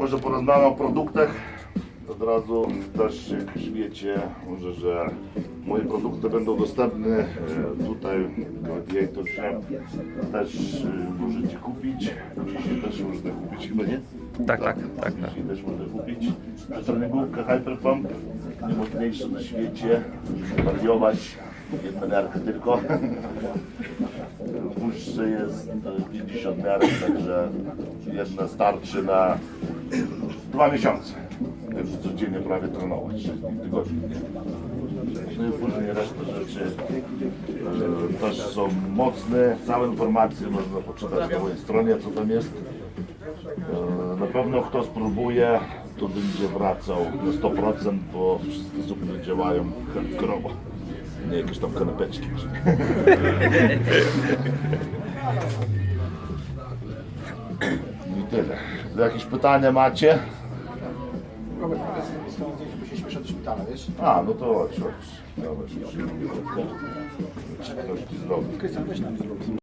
Może porozmawiam o produktach. Od razu też jak wiecie, może, że moje produkty będą dostępne e, tutaj w Gladiator Shop. Też e, możecie kupić. Dzisiaj też można kupić chyba nie? Tak, tak, tak, tak. Dzisiaj też można kupić. Przetreningówka Hyperpump, najmocniejsza na świecie, żeby wariować. Jedna miarka tylko. Puszce jest e, 50 miarek, także jedna starczy na dwa miesiące. Także codziennie prawie trenować, 6 dni w tygodniu. No i później reszta rzeczy e, też są mocne. Całe informacje można poczytać na mojej stronie, co tam jest. E, Na pewno kto spróbuje, to będzie wracał na 100%, bo wszystkie zupy działają hardkorowo. Nie jakieś tam kanapeczki. Tyle. Jakieś pytania macie? Robert, skąd się śpieszę do szpitala, wiesz? A, no to chodź, chodź. Dobra, ci zrobi. Krystian, weź nam zrób.